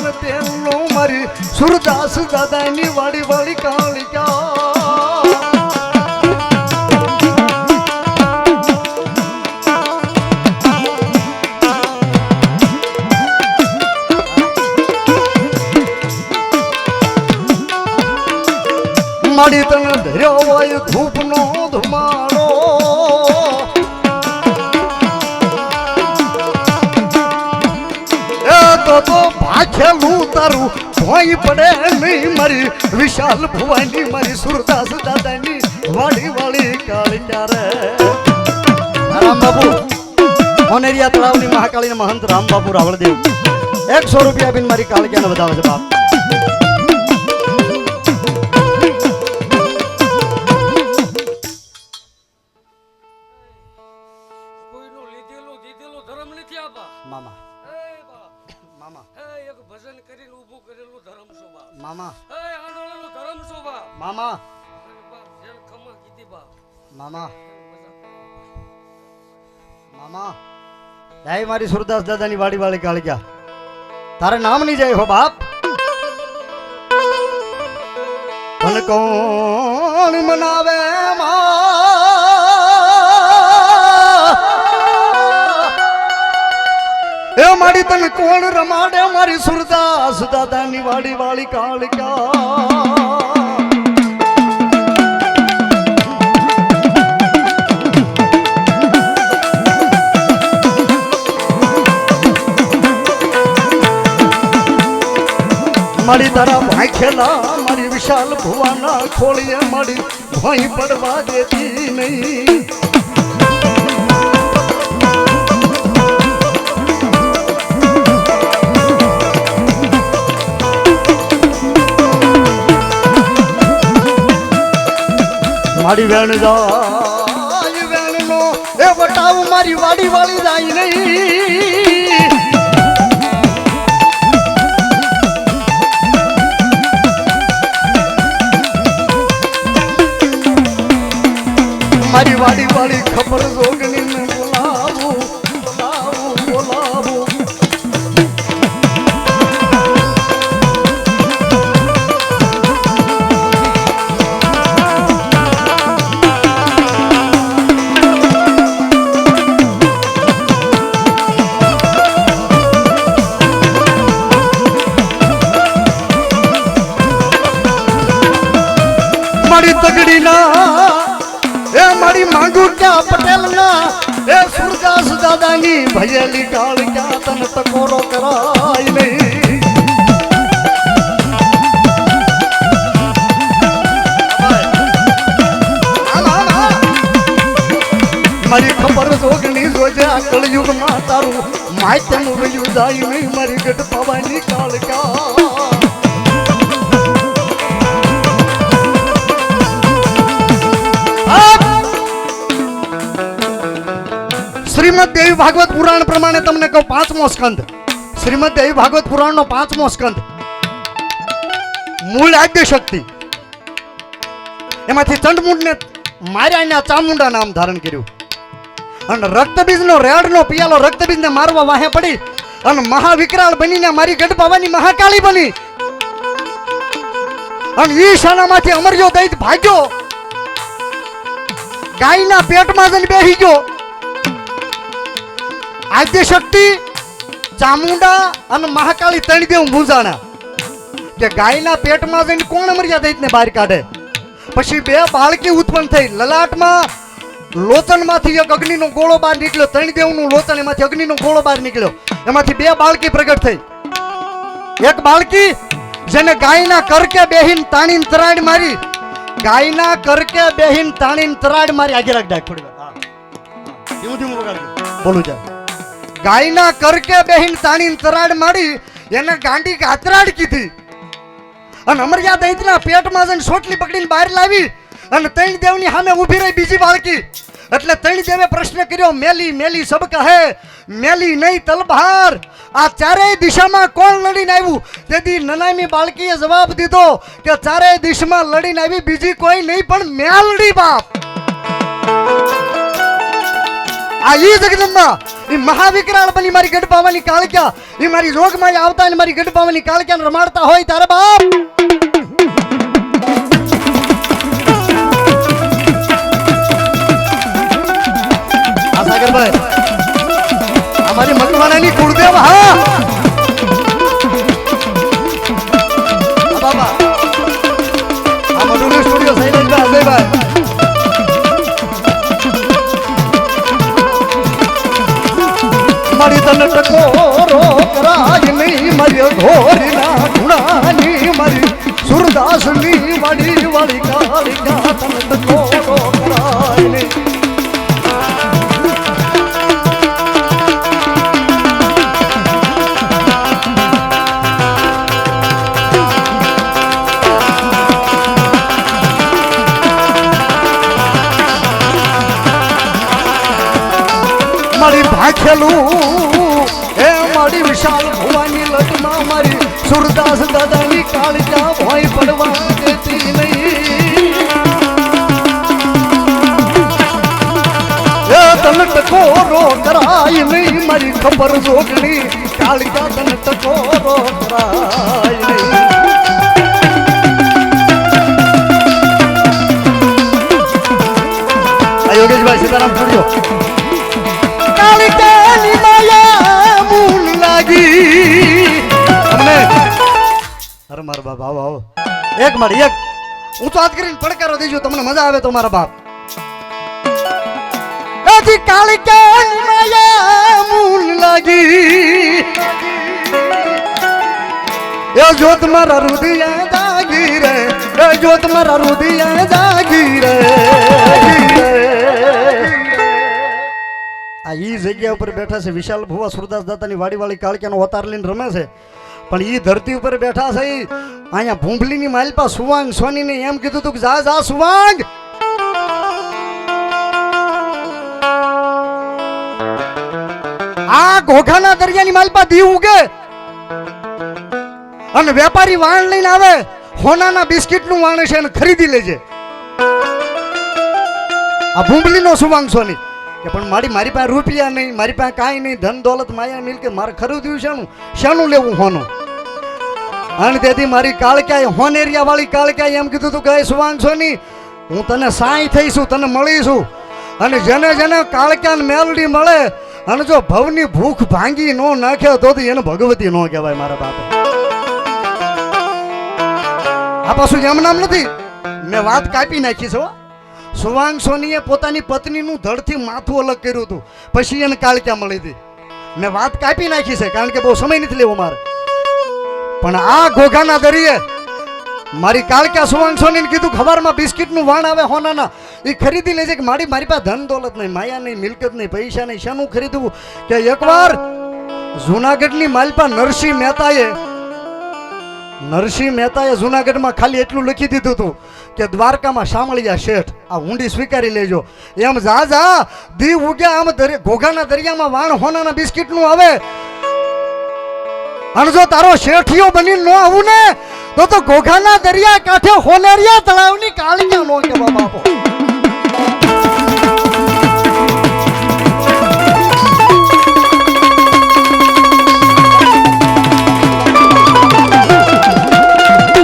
મારી તને મારી સુરદાસ દાદાની વાડી વાડી કાળિકા માડી તને ધર્યો હોય ધૂપનો ધુમાડો. એ તો તો ભાખેલું તારું ભોંય પડે નહીં મારી. વિશાલ ભુવાની મારી સુરદાસ દાદાની વાડી વાળી કાળિયા રે રામ બાપુ ઓનેરિયા તળાવની મહાકાળીના મહંત રામ બાપુ રાવળદેવ. એકસો રૂપિયા બિન મારી કાળિયાને વધાવે છે મારી સુરદાસ દાદાની વાડી વાળી કાળિયા તારે નામ નહીં જાય હો બાપ. તને કોણ મનાવે એ મારી તને કોણ રમાડે મારી સુરદાસ દાદાની વાડી વાળી કાળિકા મારી તારા ભાઈ ખેલા મારી વિશાલ ભુવાના ખોળીએ મારી ભોઈ પડવા દેતી નહીં. મારી વેણ જાય વેણ નો એ વટાવ મારી વાડી વાળી જાય તગડી ના એ મારી માંગુ ક્યાં પટેલ ના એ સુરદાસ દાદાની ભયેલી કાળ ક્યાં તને તકોરો કરાય નહીં. મારી ખબર જોગણી જોજે આ કળયુગમાં તારું માયતનું રહ્યું જાય નહીં, મારી ગઢ પવાની કાળ ક્યાં શ્રીમદ દેવી ભાગવત પુરાણ પ્રમાણે તમને કહું પાંચમો સ્કંદ. શ્રીમદ દેવી ભાગવત પુરાણનો પાંચમો સ્કંદ. મૂળ આદ્ય શક્તિ એમાંથી ચંડમુંડને માર્યા આ ચામુંડા નામ ધારણ કર્યું. અને રક્તબીજનો રેડનો પિયાલો રક્તબીજને મારવા વાહે પડી અને મહાવિકરાળ બનીને મારી ગઢ પાવાની મહાકાળી બની. અને ઈ શાનામાંથી અમર્યો દૈત ભાગ્યો. ગાયના પેટમાં જઈને બેસી ગયો. આદ્ય શક્તિ ચામુંડા અને મહાકાળી ત્રણ દેવ મૂંઝાણા કે ગાયના પેટમાં જઈને કોણ મર્યા દૈતને બહાર કાઢે? પછી બે બાળકી ઉત્પન્ન થઈ લલાટમાં લોચનમાંથી એક અગ્નિનો ગોળો બહાર નીકળ્યો. ત્રણ દેવનું લોચન એમાંથી અગ્નિનો ગોળો બહાર નીકળ્યો. એમાંથી બે બાળકી પ્રગટ થઈ. એક બાળકી જેને ગાયના કરકે બેહીન તાણીન તરાડ મારી, ગાયના કરકે બેહીન તાણીન તરાડ મારી, આગે રાખ ડાક થોડી વાર. બોલું જા. ગાયના કરકે બેહીન તાણી તરાડ મારી એને ગાંડી ગાતરાડ કીધી. અને અમરિયા દૈતના પેટમાં જઈને સોટલી પકડીને બહાર લાવી અને ત્રણ દેવની સામે ઊભી રહી બીજી બાળકી. એટલે ત્રણ દેવે પ્રશ્ન કર્યો, મેલી મેલી સબ કહે મેલી નહીં તલભાર આ ચારેય દિશામાં કોણ લડીને આવ્યું? તેથી નનામી બાળકીએ જવાબ દીધો કે ચારેય દિશામાં લડીને આવી, બીજી કોઈ નહીં પણ મેલડી બાપ. આ ઈ જગદંબા ઈ મહાવિકરાળ બની મારી ગઢ પાવાની કાળક્યા. એ મારી રોગમાં આવતા ને મારી ગઢ પાવાની કાળક્યાને રમાડતા હોય તારે બાપ. સાગરભાઈ. અમારી મકવાણાની કુળદેવ, હા. તને ટકોરો કરાય નહીં મારી ઘોરીના ગુણાની મારી સુરદાસની વાડી વાળી કાળિકા તને વિશાલ ભવાની લટમાં મારી સુરદાસ દાદાની કાળજા ભોય પડવા દેતી નહીં. તને ટકોરો કરાય નહીં, મારી ખબર જોગણી કાળજા તને ટકોરો કરાય. અરે મારા બાપ, આવો આવો. એક મારી, એક. હું તો હાથ કરીને પડકારો દેજો તમને મજા આવે તો મારા બાપ. જોત મારા રુદિયા જાગી રે જોત મારા રુદિયા જાગી રે આ ઈ જગ્યા ઉપર બેઠા છે વિશાલ ભુવા, સુરદાસ દાદાની વાડીવાળી કાળક્યાનો અવતાર લઈને રમે છે. પણ એ ધરતી ઉપર બેઠા છે, અહીંયા ભૂંભલીની માલપા સુવાંગ સોનીને એમ કીધું તું કે જા જા સુવાંગ! આ ઘોઘાના દરિયાની માલપા દીવ ઉગે. અને વેપારી વાણ લઈને આવે, હોનાના બિસ્કિટનું વાણ છે અને ખરીદી લેજે. આ ભૂંભલીનો સુવાંગ સોની કે પણ મારી મારી પાસે રૂપિયા નહીં, મારી પાસે કાંઈ નહીં, ધન દોલત માયા મિલ કે મારે ખરીદ્યું શેનું? શાનું લેવું હોનું? અને તેથી મારી કાળક્યાએ હોનેરિયા વાળી કાળક્યાએ એમ કીધું તું કે, "એ સુવાંગ સોની, હું તને સાંઈ થઈશું, તને મળીશું. અને જેને જેને કાળક્યાને મેલડી મળે, અને જો ભવની ભૂખ ભાંગી ન નાખે તો એને ભગવતી ન કહેવાય મારા બાપે. આ પાછું એમ નામ નથી. મેં વાત કાપી નાખી છે. સુવાંગ સોનીએ પોતાની પત્નીનું ધડથી માથું અલગ કર્યું હતું. પછી એને કાળક્યા મળી હતી. મેં વાત કાપી નાખી છે, કારણ કે બહુ સમય નથી લેવો મારે. પણ આ ઘોઘાના દરિયે મારી કાળક્યા સુવાંગ સોનીને કીધું ખબરમાં બિસ્કિટનું વાણ આવે હોનાના. એ ખરીદી લેજે કે મારી મારી પાસે ધન દોલત નહીં, માયા નહીં, મિલકત નહીં, પૈસા નહીં. શાનું ખરીદવું? કે એકવાર જુનાગઢની માલપા નરસિંહ મહેતાએ નરસિંહ મહેતાએ જુનાગઢમાં ખાલી એટલું લખી દીધું હતું કે દ્વારકામાં શામળિયા શેઠ, આ ઊંડી સ્વીકારી લેજો. એમ જા જા દીવ ઉગ્યા આમ ઘોઘાના દરિયામાં વાણ હોનાના બિસ્કિટનું આવે. અને જો તારો શેઠિયો બની ન આવું ને, તો તો ઘોઘાના દરિયા કાંઠે હોનેરિયા તળાવની કાળિયા નો કે બાપો